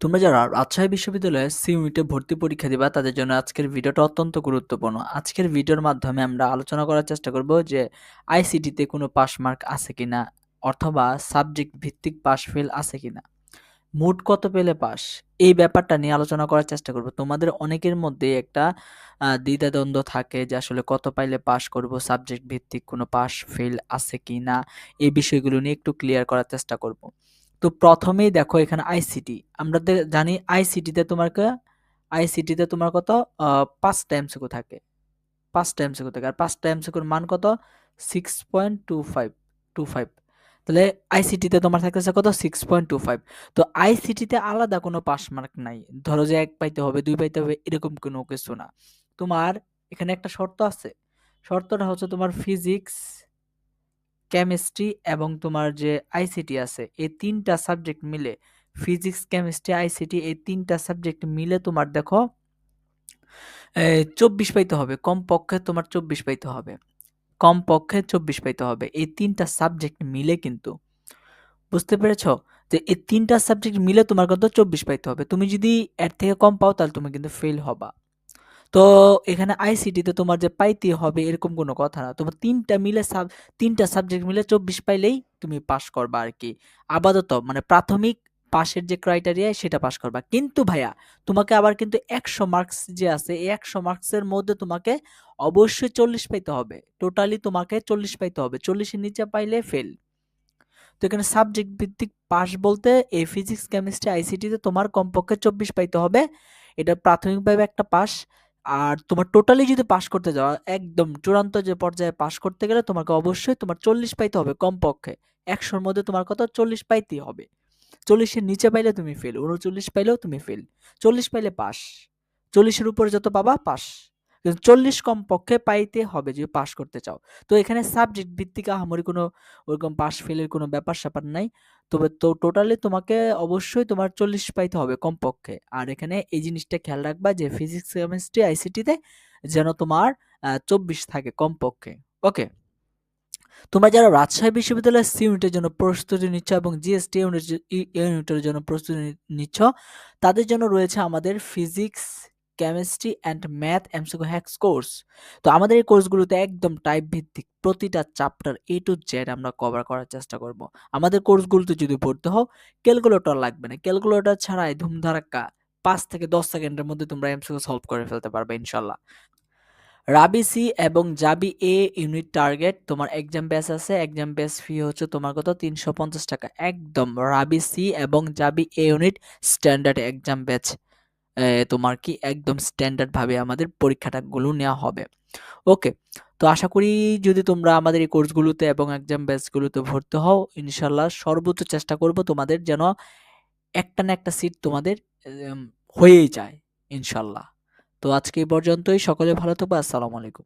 তোমরা যারা রাজশাহী বিশ্ববিদ্যালয়ে সি ইউনিটে ভর্তি পরীক্ষা দিবা, তাদের জন্য আজকের ভিডিওটা অত্যন্ত গুরুত্বপূর্ণ। আজকের ভিডিওর মাধ্যমে আমরা আলোচনা করার চেষ্টা করব যে আইসিটিতে কোনো পাস মার্ক আছে কি না অথবা সাবজেক্ট ভিত্তিক পাস ফেল আছে কিনা। মোট কত পেলে পাস? এই ব্যাপারটা নিয়ে আলোচনা করার চেষ্টা করব। তোমাদের অনেকের মধ্যে একটা দ্বিধাদ্বন্দ্ব থাকে যে আসলে কত পাইলে পাস করব, সাবজেক্ট ভিত্তিক কোনো পাস ফেল আছে কি না এই বিষয়গুলো নিয়ে একটু ক্লিয়ার করার চেষ্টা করব। তো প্রথমেই দেখো এখানে আইসিটি আমরা জানি আইসিটিতে তোমার আইসিটিতে তোমার কত? আহ, পাঁচটা এমসিকিউ থাকে। পাঁচটা এমসিকিউ থাকে। আর পাঁচটা এমসিকিউর মান কত? Six point two five two five তাহলে আইসিটিতে তোমার থাকতেছে কত? সিক্স পয়েন্ট টু ফাইভ তো আইসিটিতে আলাদা কোনো পাস মার্ক নাই। ধরো যে এক পাইতে হবে দুই পাইতে হবে এরকম কোনো কিছু না। তোমার এখানে একটা শর্ত আছে। শর্তটা হচ্ছে তোমার ফিজিক্স কেমিস্ট্রি এবং তোমার যে আইসিটি আছে, এই তিনটা সাবজেক্ট মিলে ফিজিক্স কেমিস্ট্রি আইসিটি এই তিনটা সাবজেক্ট মিলে তোমার দেখো চব্বিশ পাইতে হবে, কমপক্ষে তোমার চব্বিশ পাইতে হবে, কমপক্ষে চব্বিশ পাইতে হবে, এই তিনটা সাবজেক্ট মিলে কিন্তু। বুঝতে পেরেছ? যে এই তিনটা সাবজেক্ট মিলে তোমার কত চব্বিশ পাইতে হবে, তুমি যদি এর থেকে কম পাও তাহলে তুমি কিন্তু ফেল হবা। তো এখানে আইসিটিতে তোমার যে পাইতে হবে এরকম কোনো কথা না। তোমার তিনটা মিলে সাব তিনটা সাবজেক্ট মিলে চব্বিশ পাইলেই তুমি পাস করবা আর কি। আপাতত মানে প্রাথমিক পাশের যে ক্রাইটেরিয়া সেটা পাস করবা। কিন্তু ভাইয়া, তোমাকে আবার কিন্তু একশো মার্কস যে আছে, এই একশো মার্কসের মধ্যে তোমাকে অবশ্যই চল্লিশ পাইতে হবে। টোটালি তোমাকে চল্লিশ পাইতে হবে। চল্লিশের নিচে পাইলে ফেল তো এখানে সাবজেক্ট ভিত্তিক পাস বলতে এই ফিজিক্স কেমিস্ট্রি আইসিটিতে তোমার কমপক্ষে চব্বিশ পাইতে হবে। এটা প্রাথমিকভাবে একটা পাস আর তোমার টোটালি যদি পাশ করতে যাও, একদম চূড়ান্ত যে পর্যায়ে পাশ করতে গেলে তোমাকে অবশ্যই তোমার চল্লিশ পাইতে হবে কমপক্ষে। একশোর মধ্যে তোমার কত? চল্লিশ পাইতেই হবে। চল্লিশের নিচে পাইলে তুমি ফেল উনচল্লিশ পাইলেও তুমি ফেল চল্লিশ পাইলে পাস চল্লিশের উপরে যত পাবা পাস চল্লিশ কম পক্ষে পাইতে হবে যদি পাস করতে চাও। তো এখানে সাবজেক্ট ভিত্তিক আহামরি কোনো ওরকম পাস ফেলের কোনো ব্যাপার স্যাপার নাই। তবে তো টোটালি তোমাকে অবশ্যই তোমার চল্লিশ পাইতে হবে কমপক্ষে। আর এখানে এই জিনিসটা খেয়াল রাখবা যে ফিজিক্স কেমিস্ট্রি আইসিটিতে যেন তোমার চব্বিশ থাকে কমপক্ষে। ওকে তোমরা যারা রাজশাহী বিশ্ববিদ্যালয়ের সি ইউনিটের জন্য প্রস্তুতি নিচ্ছ এবং জিএসটি ইউনিটের জন্য প্রস্তুতি নিচ্ছ, তাদের জন্য রয়েছে আমাদের physics chemistry and math MCQ hacks course তো আমাদের এই কোর্সগুলোতে একদম টাইপ ভিত্তিক প্রতিটা চ্যাপ্টার এ টু জেড আমরা কভার করার চেষ্টা করব। আমাদের কোর্সগুলোতে যদি পড়তে হও ক্যালকুলেটর লাগবে না। ক্যালকুলেটর ছাড়াই ধুমধারাক্কা পাঁচ থেকে দশ সেকেন্ডের মধ্যে তোমরা এমসিকো সলভ করে ফেলতে পারবে ইনশাল্লাহ। রাবি সি এবং জাবি এ ইউনিট টার্গেট তোমার এক্সাম ব্যাচ আছে এক্সাম ব্যাচ ফি হচ্ছে তোমার কত? তিনশো পঞ্চাশ টাকা। একদম রাবি সি এবং Jabi A unit standard exam batch তোমার কি একদম স্ট্যান্ডার্ডভাবে আমাদের পরীক্ষাটাগুলো নেওয়া হবে। ওকে তো আশা করি যদি তোমরা আমাদের এই কোর্সগুলোতে এবং এক্সাম ব্যাচগুলোতে ভর্তি হও ইনশাল্লাহ সর্বোচ্চ চেষ্টা করব তোমাদের যেন একটা না একটা সিট তোমাদের হয়েই যায় ইনশাল্লাহ তো আজকে এই পর্যন্তই, সকলে ভালো থাকবে, আসসালামু আলাইকুম।